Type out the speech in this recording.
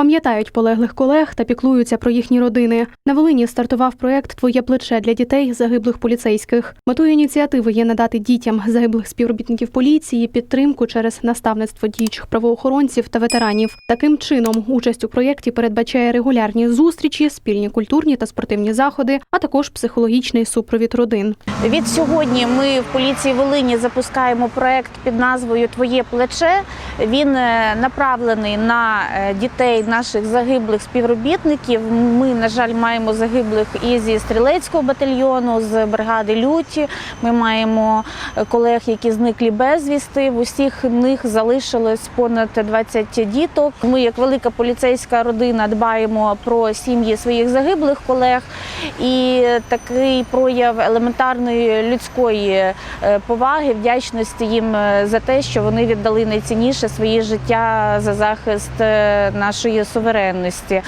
пам'ятають полеглих колег та піклуються про їхні родини. На Волині стартував проект Твоє плече для дітей загиблих поліцейських. Метою ініціативи є надати дітям загиблих співробітників поліції підтримку через наставництво діючих правоохоронців та ветеранів. Таким чином, участь у проєкті передбачає регулярні зустрічі, спільні культурні та спортивні заходи, а також психологічний супровід родин. Від сьогодні ми в поліції Волині запускаємо проект під назвою Твоє плече. Він е, направлений на е, дітей наших загиблих співробітників. Ми, на жаль, маємо загиблих і зі стрілецького батальйону, з бригади Люті. Ми маємо е, колег, які зниклі безвісти. В усіх них залишилось понад 20 діток. Ми, як велика поліцейська родина, дбаємо про сім'ї своїх загиблих колег. І такий прояв елементарної людської е, поваги, вдячності їм е, за те, що вони віддали найцінніше свої життя за захист е, нашої суверенності.